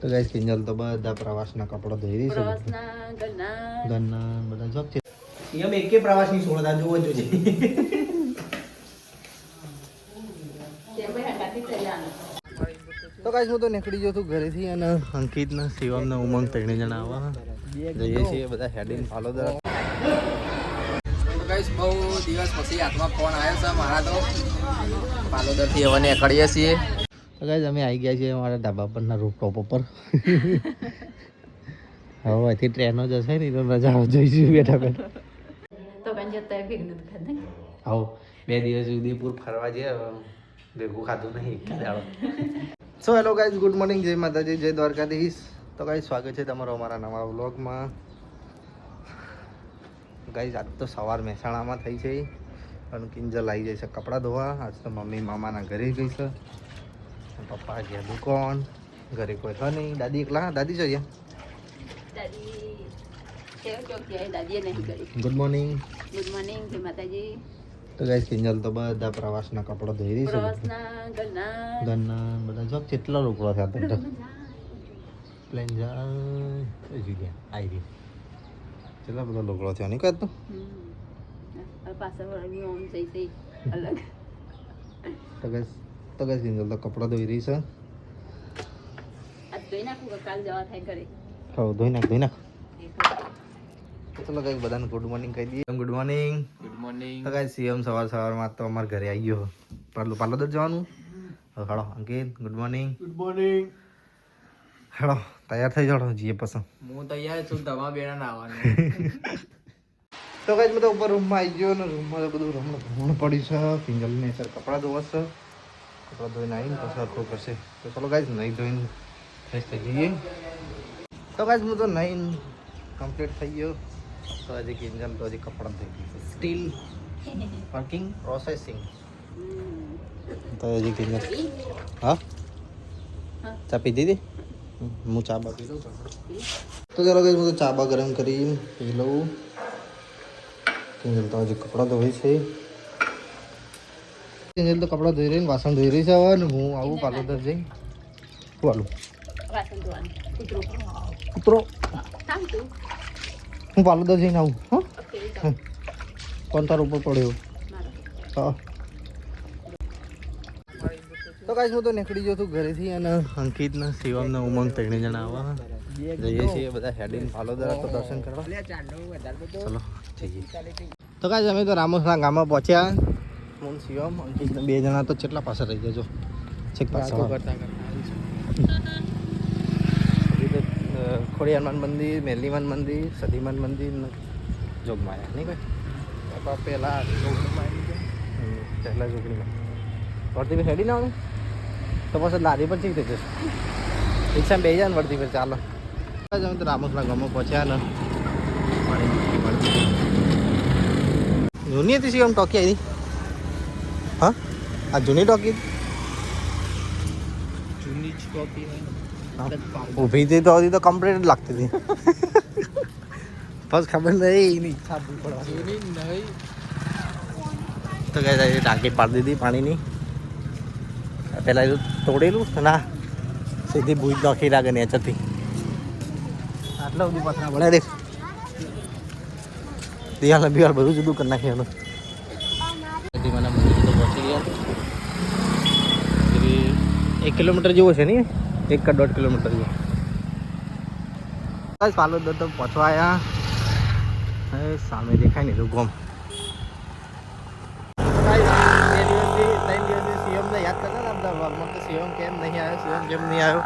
તો ગાઈસ કિંજલ તો બધા પ્રવાસના કપડા ધોઈ રહી છે પ્રવાસના ગન્ના ગન્ના બધા જોક છે. એમ એકે પ્રવાસની સોળતા જોવો જોજે તે ભાઈ હટાથી તૈયાર તો ગાઈસ હું તો નીકળી ગયો છું ઘરેથી અને અંકિત ને શિવમ ને ઉમંગ ત્રણે જણા આવા જઈએ છીએ બધા હેડિંગ ફાલો તો ગાઈસ બહુ દિવસ પછી હાથમાં ફોન આવ્યો છે મારા તો. પાલોદરથી હવે નીકળીએ છીએ. તો ગાઈસ અમે આવી ગયા છીએ અમારા ધાબા પરના રૂપટોપ ઉપર. હવે અહીંથી ટ્રેનો જશે ને તો નજારો જોઈશું બેઠા બેઠા. તો કંઈ જતા ભેગનું નહીં આવો બે દિવસ ઉદયપુર ફરવા જઈએ ભેગું ખાધું નહીં so hello guys good morning જય માતાજી જય દ્વારકાધીશ. તો ગાઈઝ સ્વાગત છે તમારો અમારા નવા વ્લોગમાં ગાઈઝ આજ તો સવાર મહેસાણામાં થઈ છે. અને કિંજલ આવી જાય છે કપડાં ધોવા. આજ તો મમ્મી મામાના ઘરે ગઈ છે. પપ્પા ગયા દુકાન ઘરે કોઈ છે નહીં દાદી એકલા દાદી જોઈએ દાદી કેવું ચોક જાય દાદીએ નહીં કરી ગુડ મોર્નિંગ ગુડ મોર્નિંગ જય માતાજી તો ગાઈઝ કિંજલ તો બધા પ્રવાસના કપડાં ધોઈ રહી છે પ્રવાસના ઘરના ઘરના બધા જો કેટલા લોકો છે આ તો પ્લેન જાય જગ્યા આવી ગઈ કેટલા બધા લોકો છે નહીં કહેતો હમ. હવે પાછળ વળવી ઓમ જઈ જઈ અલગ તો ગેસ તો ગેસ કિંજલ તો કપડાં ધોઈ રહી છે. જોઈ નાખું કાલ જવા થાય ઘરે? હા ધોઈ નાખ ધોઈ નાખ. ચલો કંઈક બધાને ગુડ મોર્નિંગ કહી દઈએ. ગુડ મોર્નિંગ ગુડ મોર્નિંગ તો કાંઈ સીએમ સવાર સવારમાં તો અમારા ઘરે આવી ગયો. પાલો પાલોદર જવાનું? હાડો Ankit good morning good morning હાડો તૈયાર થઈ જાડો જીએ પસંદ હું તૈયાર છું દવા બેણા નાવાનું તો કઈ તો ઉપર રૂમમાં આવી ગયો ને રૂમમાં તો બધું રમણ ભમણ પડ્યું છે કિંજલને સર કપડાં ધોવાશે કપડાં ધોઈને આવીને પછી આખું કરશે તો ચલો ગાઈઝ નહીં ધોઈને ફ્રેશ થઈ જઈએ તો ગાઈઝ હું તો નહીં કમ્પ્લીટ થઈ ગયો તો હજી કિંજલ તો હજી કપડાં ધોઈ ગઈ સ્ટીલ વર્કિંગ પ્રોસેસિંગ હમ. તો હજી કિંજલ ઈ? હા હા. ચા પી દીધી હમ, હું ચા બા પી લઉં છું. તો ચાલો ગાઈઝ હું તો ચા બા ગરમ કરી પી લઉં કિંજલ તો હજી કપડાં ધોઈ છે કિંજલ તો કપડાં ધોઈ રહીને વાસણ ધોઈ રહી છે હવે ને હું આવું પાલોદર જઈ ધોવાનું. કૂતરો. હું પાલોદર જઈને આવું હા. કોણ તાર ઉપર પડ્યો? હા. તો કાંઈ હું તો નીકળી ગયો છું ઘરેથી અને અંકિત ને શિવમ ને ઉમંગ ત્રણે જણા આવા. જઈએ છીએ બધા હેડિંગ પાલોદર તો દર્શન કરવા. ચલો જઈએ. તો કાંઈ અમે તો રામોસના ગામમાં પહોંચ્યા. હું શિવમ અંકિત બે જણા તો કેટલા પાછળ રહી જજો છેક પાછળ. કરતા કરતા અ, હનુમાન મંદિર મેલીમાન મંદિર સદીમાન મંદિર જોગમાયા નહીં કોઈ પહેલા પહેલા જોગણીમાં વળતી પર હેડી ના તો પછી લારી પર ચીક થઈ જશે. રિક્ષા બે જાય ને વળતી પર ચાલો અમે તો રામોસના ગામમાં પહોંચ્યા ને. જોની હતી હતી શિવમ ટોકી આવી આ જૂની ટોકી? જૂની જ ઊભી હતી તો હતી તો કમ્પ્લીટ જ લાગતી હતી. બસ ખબર નહીં એની ઈચ્છા જૂની નહીં. તો થાય ટાંકી પાડી દીધી પાણીની. પેલા એ તોડેલું ના. સીધી ભૂજ નાખી લાગે નેચરથી આટલા બધું પથરા પડે દેખ દિવાલ બિવાલ બધું જુદું કરી નાખ્યું મને મંદિર તો પહોંચી ગયા પછી એક કિલોમીટર જેવો છે ને એક કે દોઢ કિલોમીટર જેવો. બસ પાલોદર તો પહોંચવા આવ્યા સામે દેખાય ને ગોમ યાદ કરતા હતા vlogમાં કે શિવમ કેમ નહીં આવ્યો શિવમ કેમ નહીં આવ્યો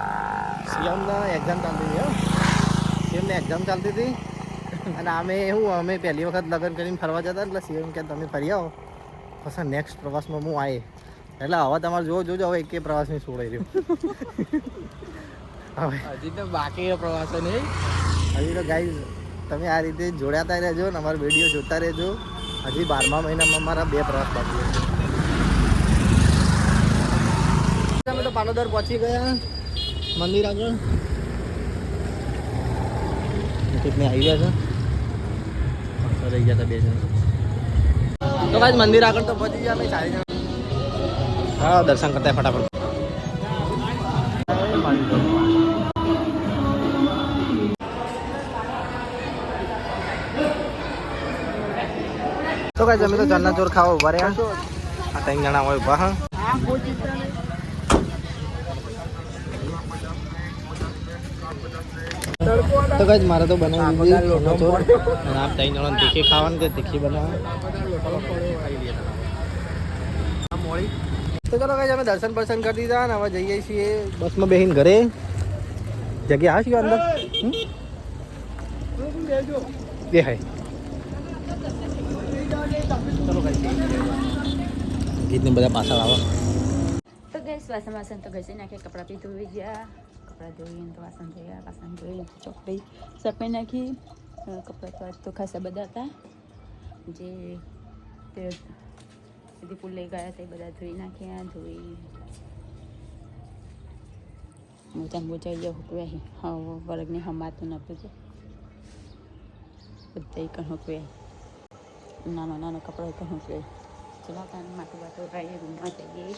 સીએમના એક્ઝામ ચાલતી હતી શિવમને એક્ઝામ ચાલતી હતી અને અમે એવું, અમે પહેલી વખત લગ્ન કરીને ફરવા જતા એટલે સીએમ કે તમે ફરી આવો. પછી નેક્સ્ટ પ્રવાસમાં હું આવે એટલે હવે તમારે જો જોજો હવે એકે પ્રવાસની છોડાઈ રહ્યો. હવે હજી તો બાકી પ્રવાસો નહીં. હજી તો ગાઈઝ તમે આ રીતે જોડાતા રહેજો ને અમારા વીડિયો જોતા રહેજો. હજી બારમા મહિનામાં મારા બે પ્રવાસ બાકી છે. અમે તો પાનોદર પહોંચી ગયા. મંદિર આગળ. કેટલી આવી ગયા છે. રહી ગયા હતા બે જણ તો મંદિર આગળ તો પહોંચી ગયા અમે ચાલી જણ હા દર્શન કરતા ફટાફટ. તો કાંઈ જમી તો જન્ના ચોર ખાવા ઊભા રહ્યા. આ ત્રણ જણા હોય ઊભા હા. તો કાંઈ મારે તો બનાવી દીધી ચોર અને આપ ત્રણ જણા તીખી ખાવાનું કે તીખી બનાવે મોડી તો ચલો કઈ અમે દર્શન બર્શન કરી દીધા ને હવે જઈએ છીએ બસમાં બેસીને ઘરે. જગ્યા આવશે અંદર? હમ? બે હાય ચલો કઈ ગીતને બધા પાછળ આવો તો ગેસ વાસણ વાસણ તો ઘસી નાખે કપડાં બી ધોઈ ગયા. કપડાં ધોઈને તો વાસણ ધોયા વાસણ ધોઈ ચોકડી સફાઈ નાખી. અ, કપડાં તો આજ તો ખાસા બધા હતા. જે તે દીપુલ લઈ ગયા તે બધા ધોઈ નાખ્યા, ધોઈ મોજા મોજા અહીંયા હુકવ્યા હા, વર્ગને હમાતું ન તો બધા કણ હુકવ્યા નાના નાના કપડાં કણ હુકવ્યા ચલો ત્યાં માટું વાટું રાઈએ રૂમમાં જઈએ.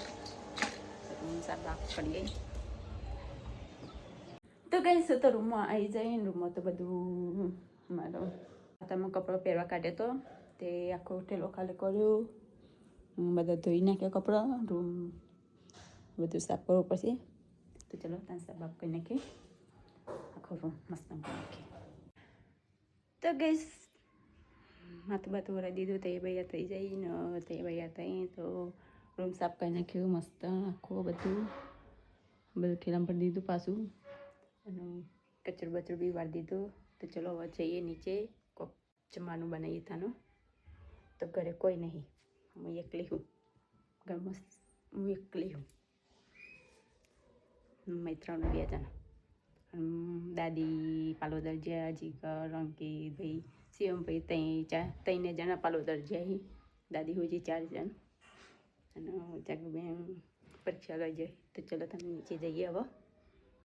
રૂમ સાફ કરીએ. તો ગઈ તો રૂમમાં આવી જઈને રૂમમાં તો બધું મારો તમે કપડો પહેરવા કાઢ્યો તો તે આખો ઠેલો ખાલી કર્યો. બધા ધોઈ નાખ્યા કપડાં, રૂમ બધું સાફ કરવું પડશે. તો ચલો ત્યાં સાફ બાફ કરી નાખીએ. આખો રૂમ મસ્ત નાખીએ. તો ગઈશ માથું બાથું વરાઈ દીધું તે ભૈયા થઈ જાય ને તે ભૈયા થઈ તો રૂમ સાફ કરી નાખ્યું, મસ્ત આખું બધું. બધું ઠેલામ પર દીધું પાછું. અને કચરો બચરો બી વાર દીધું. તો ચલો હવે જઈએ નીચે, કોક જમવાનું બનાવીએ તાનું. તો ઘરે કોઈ નહીં. હું એકલી હું ઘરમાં હું એકલી હું મૈત્રણ બે જણા દાદી પાલોદર જ્યાં જીગર અંકિત ભાઈ શિવમભાઈ તઈ ચા તઈને જણા પાલોદર જાય દાદી હોય છે ચાર જણ અને જાગુબેન પરીક્ષા લઈ જાય તો ચલો તમે નીચે જઈએ હવે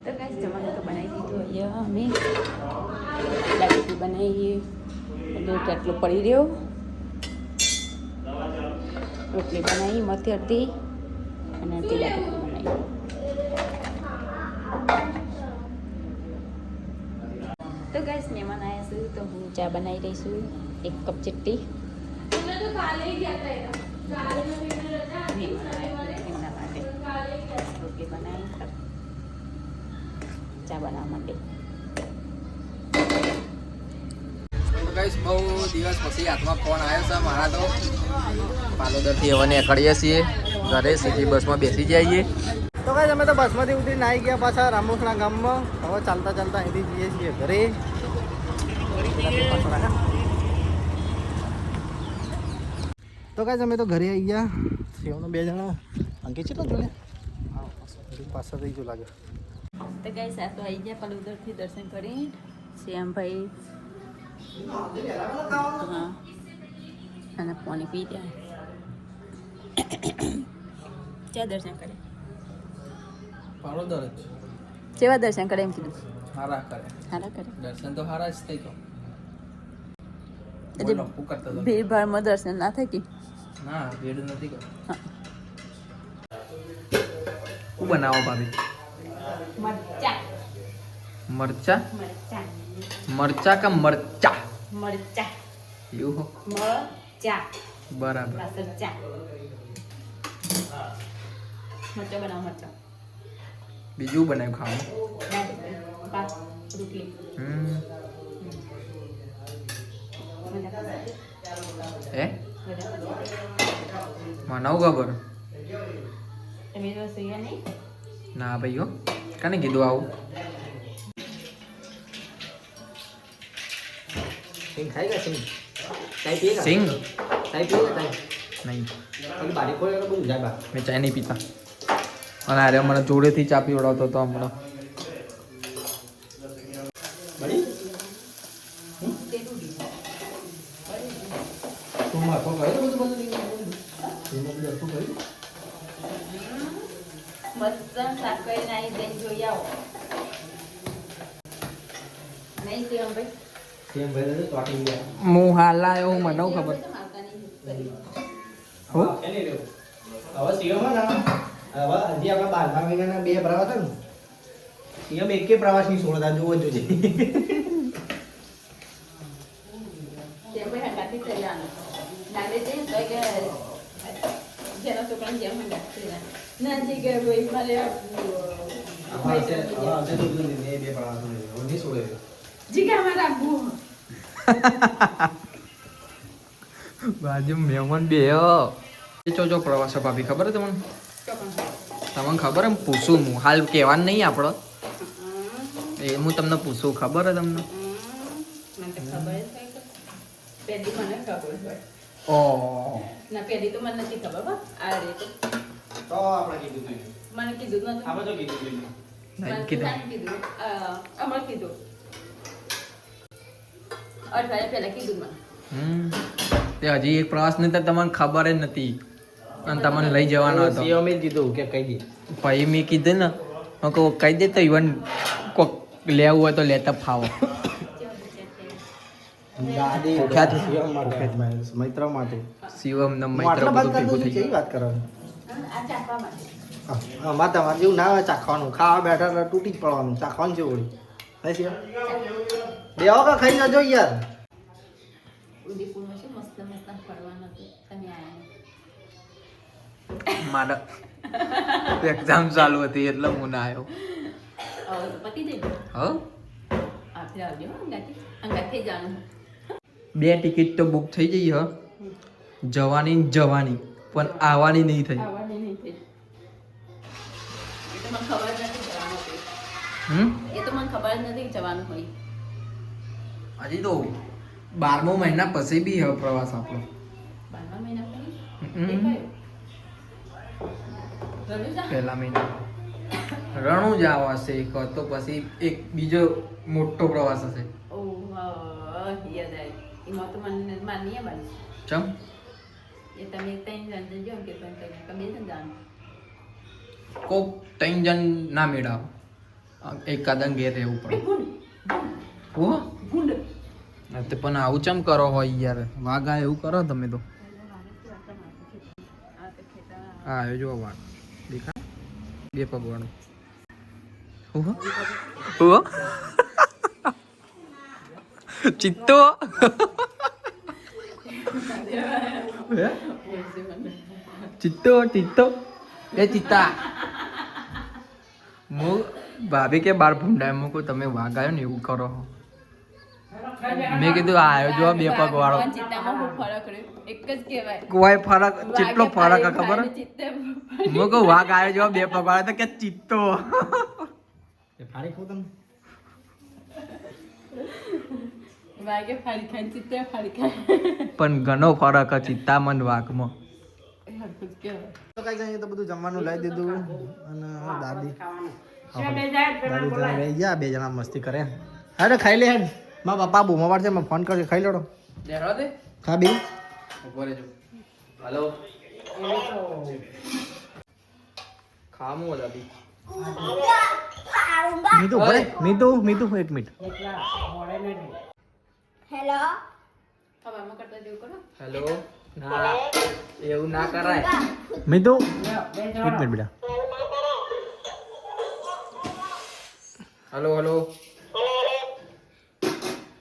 તો કાંઈ જમવાનું તો બનાવી દીધું અહીંયા અમે દાદી બનાવીએ એટલે કેટલો પડી રહ્યો રોટલી બનાવી મથી અડધી અને અડધી દાદી બનાવી. તો ગાઈસ મહેમાન આવ્યા છું, તો હું ચા બનાવી રહી છું, એક કપ ચીટ્ટી એમના માટે રોટલી ચા બનાવવા માટે. ગાઈસ બહુ દિવસ પછી હાથમાં ફોન આવ્યો છે મારા તો. પાલોદરથી હવે નીકળીએ છીએ. ઘરે સિટી બસમાં બેસી જઈએ. તો કાંઈ અમે તો બસમાંથી ઉતરીને આવી ગયા પાછા રામોખણા ગામમાં. હવે ચાલતા ચાલતા અહીંથી જઈએ છીએ ઘરે. તો કાંઈ અમે તો ઘરે આવી ગયા. સેવનો બે જણા. અંકિત કેટલા જોડે? પાછળ થઈ ગયું લાગે. તો ગાઈસ આ તો આવી ગયા પલુદરથી દર્શન કરી શ્યામભાઈ હા. અને પાણી પી જાય. ક્યાં દર્શન કરે? પાલોદર જ કેવા દર્શન કરે એમ કીધું? હારા કરે. હારા કરે. દર્શન તો હારા જ થઈ ગયો. કરતો હતો? ભીડભાડમાં દર્શન ના થાય કે? ના ભીડ નથી ગયો હા. શું બનાવો ભાભી? મરચા? મરચા. મરચા કે મરચા? મરચા. હો મરચા. બરાબર. મરચા મરચા બનાવ મરચા. બીજું બનાવ્યું ખાવાનું? દાળ, ભાત રોટલી. હમ. બધા મને ખબર. ના ભાઈ હો. કાને કીધું આવું? સિંગ ખાઈ ગયા સિંગ ચાય પીએ સિંગ ચાય પીએ ચાય નહીં ખાલી બારી ખોલે એટલે બધું જાય બા મેં ચાય નહીં પીતા અને અરે મને જોડેથી ચા પીવડાવતો હતો હમણાં બળી તું માથો કર્યો બધું બધું એમાં બધું આખું કર્યું મસ્ત શાક કરીને આવી જઈને જોઈ આવો નહીં શિવમ ભાઈ હું હાલ એવું હું મને ખબર. હું? હવે સીએમ ને. હવે હજી આપણા બારમા મહિનાના બે પ્રવાસ હતા ને. સીએમ એકે પ્રવાસ જોવો ના જગ્યાએ ભાઈ મારે જીગા મારા બાજુ મહેમાન બે ચો ચો પ્રવાસો ભાભી ખબર તમને? તમને ખબર એમ પૂછું હું. હાલ કહેવાનું નહીં આપણો. એ હું તમને પૂછું ખબર હે તમને? મને તો ખબર જ હોય કે પહેલી મને ઓ. ના પહેલી તો મને નથી ખબર આ રે તો. મને નતું. કીધું કીધું. અઠવાડિયા પહેલા કીધું મને. તે હજી એક પ્રવાસ ને તો તમને ખબર જ નથી. અને તમને લઈ જવાનો હતો. કીધું કે કઈ દે ભાઈ મેં કીધું ને હું કહું કહી દે તો ઇવન કોક લેવું હોય તો લેતા ફાવો. મૈત્ર માટે. શિવમ ને હું બધું થઈ વાત જેવું ના ચાખવાનું. ખાવા બેઠા તૂટી જ પડવાનું ચાખવાનું જેવું વળી. નહીં શિવ બે કે ખાઈ જજો યાર. ઉદયપુરમાં શું મસ્ત મસ્ત ફરવાનું હતું તમે આયા મારા એક્ઝામ ચાલુ હતી એટલે હું ના આવ્યો. બે ટિકિટ તો બુક થઈ ગઈ હ? જવાની જવાની પણ આવવાની નહીં થઈ. આવવાની નહીં થઈ. એ તો મને ખબર જ નથી જવાનું હોય હમ? જ નથી જવાનું હોય. હજી તો બારમો મહિના પછી બી હવે પ્રવાસ આપણો. બારમા મહિના પછી? પહેલા મહિના. રણું જ આવશે એક તો પછી એક બીજો મોટો પ્રવાસ હશે. એમાં તો મને માનીએ બની ચમ? એ તમે ત્રણ જણ જજો કે પણ બે જણ કોક ત્રણ જણ ના મેળાવ એક કાદન ઘેર રહેવું પડે. હો? તે પણ આવું ચમ કરો હોય યાર? વાઘા એવું કરો તમે તો. હા એ જો વાઘ. દેખા બે ઓહો ચિત્તો? ચિત્તો ચિત્તો? એ ચિત્તા. હું ભાભી કે બાર ભૂંડાય કોઈ તમે વાઘ આવ્યો ને એવું કરો. મેં કીધું આયો જો બે પગ વાળો. કોઈ ફરક કેટલો ફરક હે ખબર? મેં કહું વાઘ આવ્યો જો બે પગ વાળો. તો કે ચિત્તો. પણ ઘણો ફરક હે ચિત્તામાં વાઘમાં તો કઈ જાય તો બધું જમવાનું લઈ દીધું અને દાદી. દાદી જણા રહી ગયા બે જણા મસ્તી કરે. અરે ખાઈ લે હેડ. મારા પપ્પા બૂમો પાડશે મેં ફોન કરશે ખાઈ લેડો. દે. ખા બી. હલો. ખામો દાદી. મીતુ ભલે. મીતુ મીતુ એક મિનિટ. હેલો. ના એવું ના કરાય. મીતુ એક મિનિટ બેટા. Hello hello.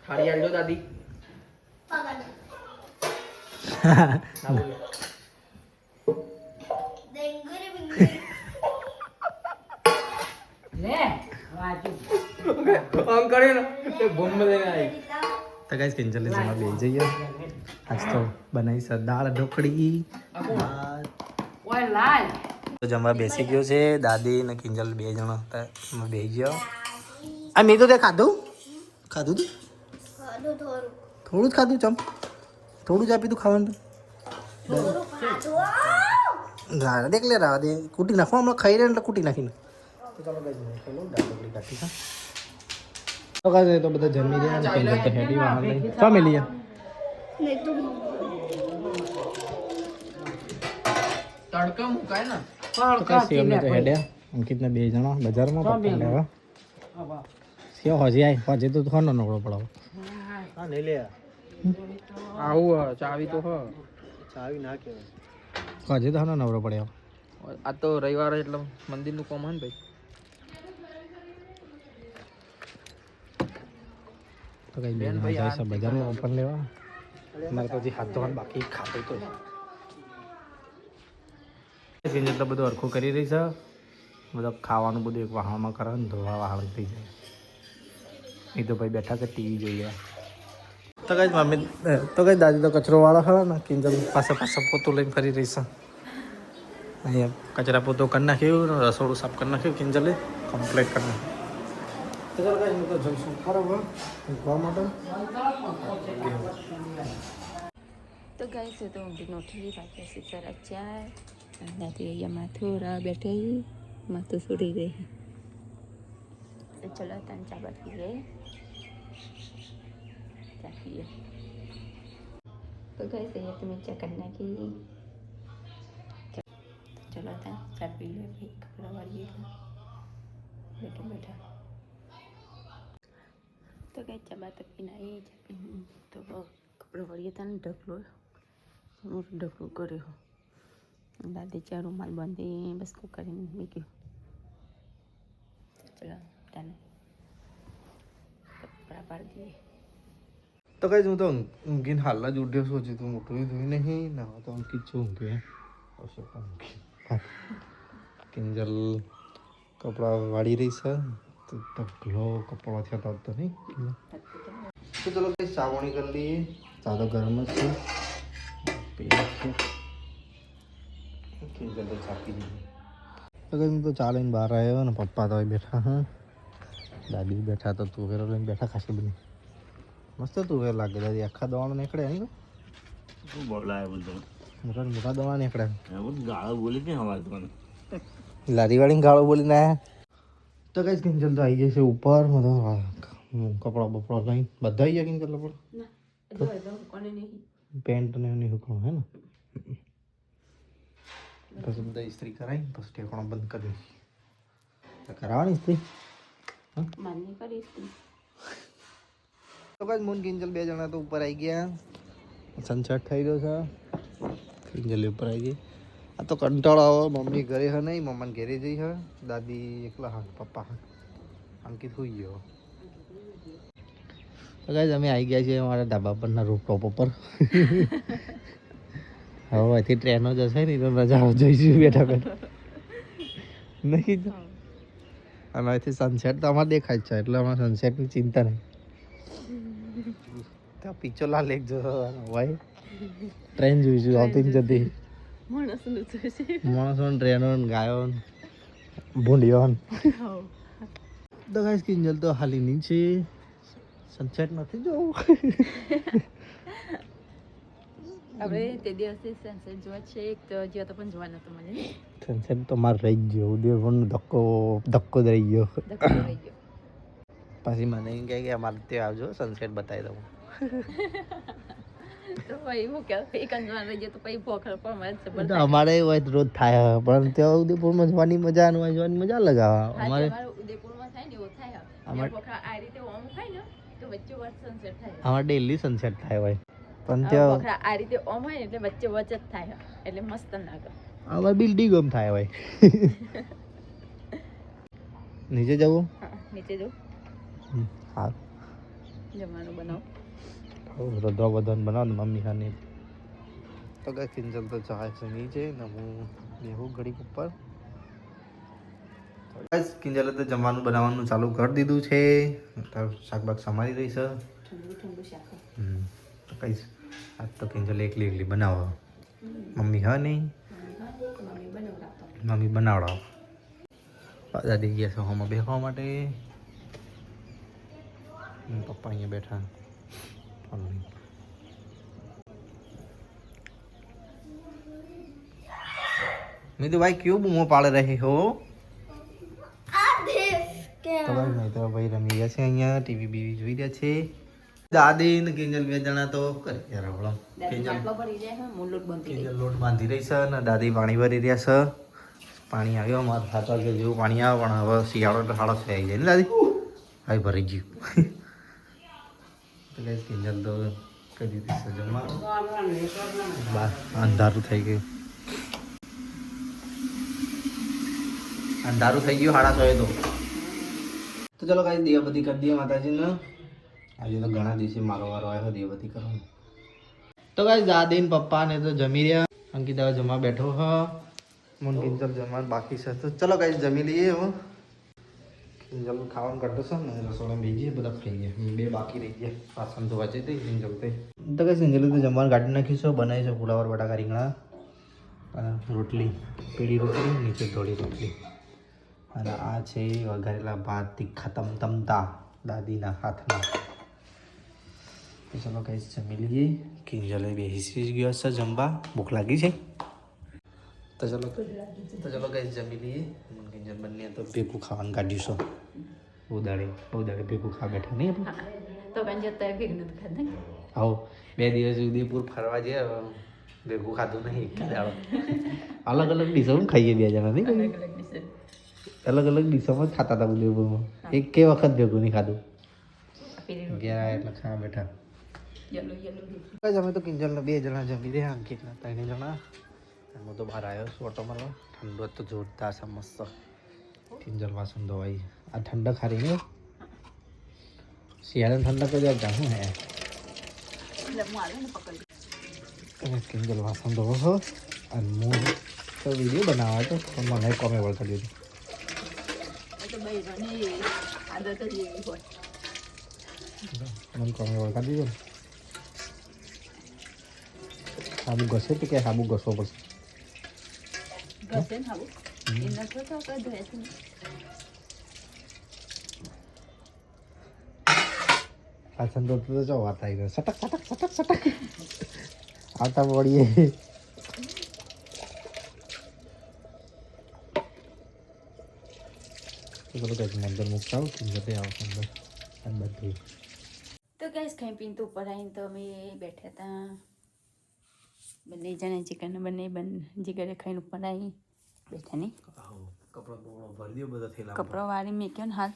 ખાડી આલજો દાદી. આમ કરે ને લઈને આવી. તો ગાઈસ કિંજલ જમવા બેસી જઈએ. આજ તો બનાવી છે દાળ ઢોકળી. ઓય લાલ. તો જમવા બેસી ગયો છે દાદી ને કિંજલ બે જણા હતા. એમાં બેસી ગયો. આ મેં તો તે ખાધું ખાધું તું થોડું જ ખાધું ચમ થોડું જ આપી તું ખાવાનું રાહ દેખ લે રાહ દે કૂટી નાખો હમણાં ખાઈ રહ્યા ને એટલે કૂટી નાખીને તો ચાલો ગાઈસ હું ખાઈ લઉં દાળ ઢોકળી કાઢી છે તો ગાઈસ તો બધા જમી રહ્યા ને કિંજલ તો હેડી વાહન લઈ ચા મેલી તડકા મુકાય ને તો કાંઈ સેવને તો હેડ્યા અંકિતને બે જણા બજારમાં પપ્પા લેવા સેવ હજી આય હજી તો થોડો નવડો પડાવો હા લઈ લે. આવું હ, ચાવી તો હ. ચાવી ના કહેવાય. હજી તો થોડો નવડો પડ્યો. આ તો રવિવાર એટલે મંદિરનું કોમ હે ને ભાઈ. તો કઈ બેન ભાઈ આ બજારમાં ઓપન લેવા? મારે તો હજી હાથ ધોવાનું બાકી ખાતો તો કિંજલ તો બધું હરખું કરી રહી છે બધું ખાવાનું બધું એક વાહણમાં કરે ને ધોવા વાહણ થઈ જાય. એ તો ભાઈ બેઠા કે ટીવી જોઈએ. તો કઈ મમ્મી તો કઈ દાદી તો કચરો વાળા ખરા ને કિંજલ પાસે પાસે પોતું લઈને ફરી રહીશ. અહીંયા કચરા પોતું કરી નાખ્યું રસોડું સાફ કરી નાખ્યું કિંજલે કમ્પ્લીટ કરી નાખ્યું. તો કઈ હું તો જમશું. બરાબર ઊંઘવા માટે તો છે તો ઊંઘી ઉઠી વાગ્યા છે સારા ચાર ત્યાંથી અહીંયા માથુરા બેઠે માથું સુડી ગઈ ચલો તને ચા બાકી ગઈ ચા પીએ તો ગાય છે અહીંયા તમે ચા કરી નાખી ચલો ત્યાં ચા પી લે ભાઈ કપડા વાળીએ બેઠા બેઠા તો કઈ ચા બા તો પીને આવી ચા પીને તો કપડાં વળીએ ત્યાં ઢગલો મોટું ઢગલું કર્યો દાદી ચા રૂમાલ બાંધી બસ કરીને મૂક્યું ચલો તને કપડાં પાડી દઈએ તો કઈ હું તો ઊંઘીને હાલના જ ઉઠ્યો છું હજી તું મોટું ધોઈ નહીં ના તો ઊંઘી છું ઊંઘે કિંજલ કપડાં વાળી રહી છે તો ઢગલો કપડો થયો તો નહીં તો ચલો કઈ સાવણી કરી લઈએ ચા તો ગરમ જ છે. કિંજલ તો ચા પી તો કઈ હું તો ચા લઈને બહાર આવ્યો ને પપ્પા તો બેઠા હા દાદી બેઠા તો તુવેરો લઈને બેઠા ખાસી બધી મસ્ત તું વેર લાગે. દાદી આખા દવાણો નીકળે નહીં શું બોલાય બધું? મોટા મોટા દવા નીકળે. એવું ગાળો બોલી કે હવા તમને લારીવાળી ગાળો બોલીને આયા. તો કઈ કિંજલ તો આવી જશે ઉપર. બધો કપડા બપડા લઈ બધા આવી ગયા કિંજલ કપડા નહીં. પેન્ટ ને એની હુકમ હે ને. પછી બધા ઇસ્ત્રી કરાવી પછી ઠેકાણો બંધ કરી દઈશ કરાવવાની ઇસ્ત્રી. માન્ય કરી તું તો કઈ મૂન કિંજલ બે જણા તો ઉપર આવી ગયા. સનસેટ થઈ ગયો છે. કિંજલ ઉપર આવી ગઈ. આ તો કંટાળો આવે. મમ્મી ઘરે હે નહીં, મમ્માને ઘરે જઈ હે. દાદી એકલા હા, પપ્પા હા. અંકિત સુઈ ગયો. તો ગાઈઝ અમે આવી ગયા છીએ અમારા ધાબા પરના રૂપટોપ ઉપર. હવે અહીંથી ટ્રેનો જશે ને તો રજાઓ જોઈશું બેઠા બેઠા. નહીં અને અહીંથી સનસેટ તો અમારે દેખાય છે, એટલે અમારે સનસેટની ચિંતા નહીં. ત્યાં પિક્ચર લેક જોવાનો હોય ટ્રેન જોઈશું આવતી જતી. માણસનું છે માણસો ટ્રેનો ગાયો ભૂંડીઓ તો ગાઈસ કિંજલ તો હાલી નીચે સનસેટ નથી જોવું. આપણે તે દિવસે સનસેટ જોવા છે. એક તો જ્યાં તો પણ જોવા હતું મને સનસેટ તો મારે રહી ગયો ગયો. પણ ધક્કો ધક્કો જ રહી ગયો. ધક્કો રહી ગયો. પછી મને એમ કહે કે અમારે ત્યાં આવજો સનસેટ બતાવી દઉં. અમારે રોજ થાય પણ ત્યાં ઉદયપુરમાં જવાની મજા ને જવાની મજા અલગ આવે. અમારે અમાર- ભોખર આ રીતે ઓમ થાય તો વચ્ચે વચ્ચે સનસેટ થાય. અમારે ડેલી સનસેટ થાય હોય. પણ આ ત્યાં આ રીતે ઓમ હોય ને એટલે વચ્ચે વચ્ચે જ થાય એટલે મસ્ત લાગે. અમારે બિલ્ડિંગ ગમ થાય હોય. નીચે જવું? નીચે જવું. હા જમવાનું બનાવ. રધવા બધાને બનાવ ને મમ્મી હાની તો કે કિંજલ તો ચાય છે નીચે ને હું બેહું ઘડીક ઉપર બસ કિંજલે તો જમવાનું બનાવવાનું ચાલુ કરી દીધું છે. તાર શાકબાગ સમારી રહી છે. તો કઈ આજ તો કિંજલ એકલી એકલી બનાવો મમ્મી હા નહીં? મમ્મી બનાવડાવો. દાદી ગયા છે હોમાં બેસવા માટે. પપ્પા અહીંયા બેઠા. મેં તો ભાઈ કયો બૂમો પાડ રહે હો? તો ભાઈ નહીં તો ભાઈ રમી ગયા છે અહીંયા ટીવી બીવી જોઈ રહ્યા છે. દાદી ને કિંજલ બે જણા તો કરે યાર હવળો. કિંજલ લોટ બાંધી રહી છે ને દાદી પાણી ભરી રહ્યા છે. પાણી આવ્યો મારા સાત વાગે જેવું પાણી આવે પણ હવે શિયાળો એટલે સાડા છ આવી જાય ને દાદી. ભાઈ ભરી ગયું. તો guys, કિંજલ તો કરી દીધી છે જમવાનું અંધારું થઈ ગયું. અંધારું થઈ ગયું સાડા છ તો. તો ચલો કાંઈ દીવાબત્તી કરી દઈએ માતાજીને. આજે તો ઘણા દિવસે મારો વારો આવ્યો દીવાબત્તી કરવાનો. તો કાંઈ દાદી ને પપ્પા ને તો જમી રહ્યા. અંકિતા જમવા બેઠો હ. મન કિંજલ જમવાનું બાકી છે. તો ચલો કાંઈ જમી લઈએ હવે કિંજલ ખાવાનું કરતો છે ને રસોડા બેજીએ બધા ખાઈ ગયા બે બાકી રહી ગયા. વાસણ ધોવા જઈ હતી કિંજલ તે કઈ કિંજલ તો જમવાનું કાઢી નાખ્યું છે, બનાવી છે ફુલાવર બટાકા રીંગણા. રોટલી પીળી રોટલી, નીચે ધોળી રોટલી. અને આ છે વઘારેલા ભાત તીખા તમતમતા દાદીના હાથમાં. તો ચલો કઈ જમી લઈએ. કિંજલે બેસી ગયો છે જમવા. ભૂખ લાગી છે. તો ચલો તો ચલો કઈ જમી લઈએ. કિંજલ બંને તો ભેગું ખાવાનું કાઢ્યું છો. બહુ દાડે બહુ દાડે ભેગું ખા બેઠા નહીં તો કંઈ જતા ભેગું નથી ખાતા આવો બે દિવસ ઉદયપુર ફરવા જઈએ ભેગું ખાધું નહીં એક દાડો. અલગ અલગ ડીશો ખાઈએ બે જણા નહીં? અલગ અલગ ડિશ. અલગ અલગ ડીશોમાં જ ખાતા હતા ઉદયપુરમાં એક કે વખત ભેગું નહીં ખાધું. ગયા એટલે ખાવા બેઠા. અમે તો કિંજલને બે જણા જમી રહ્યા અંકિતના ત્રણ જણા. હું તો બહાર આવ્યો છું ઓટો મારવા ઠંડો તો જોરદાર છે મસ્ત. કિંજલ વાસણ ધોવાઈ આ ઠંડક હારી ગયો શિયાળાની ઠંડક જ જાણ હું હે કિંજલ વાસણ ધોવો છો અને હું તો વીડિયો બનાવવા તો પણ મને કોમે વળગાડી દીધું એ તો બૈરોની આદત જ એવી હોય મને કોમે વળગાડી દીધું સાબુ ઘસે કે સાબુ ઘસવો પડશે ઘસે ને આવું એ નથી તો કઈ ધોય છે ને પાછળ તો તો જો વાત આવી ગયો સટક સટક સટક સટક આવતા વળીએ તો ચલો કંઈક અંદર મૂકતા આવું કે જતે આવો અંદર અને બધું તો ગેસ ખાઈ પીને તો ઉપર આવીને તો અમે બેઠા હતા બંને જણા ચિકન બંને બન જીગરે ખાઈને ઉપર આવી બેઠા નહીં કપડા વાળી મેક્યો ને હાલ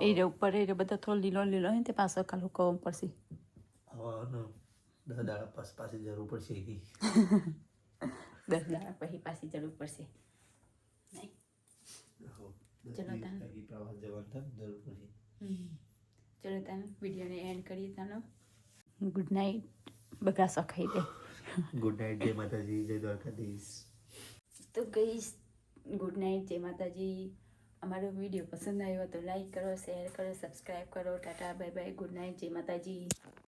એ રે ઉપર એ રે બધા થોડો લીલો લીલો હોય ને તે પાછો કાલ હુકવવું પડશે. દસ દાડા પાસ પાસે જરૂર પડશે દસ દાડા પછી પાછી જરૂર પડશે. ચલો. ચલો તાન વિડીયોને એન્ડ કરીએ તાનો ગુડ નાઇટ બગા સખાઈ દે. ગુડ નાઇટ જય માતાજી જય દ્વારકાધીશ. તો ગઈશ. ગુડ નાઇટ જય માતાજી. અમારો વીડિયો પસંદ આવ્યો તો લાઈક કરો શેર કરો સબસ્ક્રાઈબ કરો. Tata bye bye good night જય માતાજી.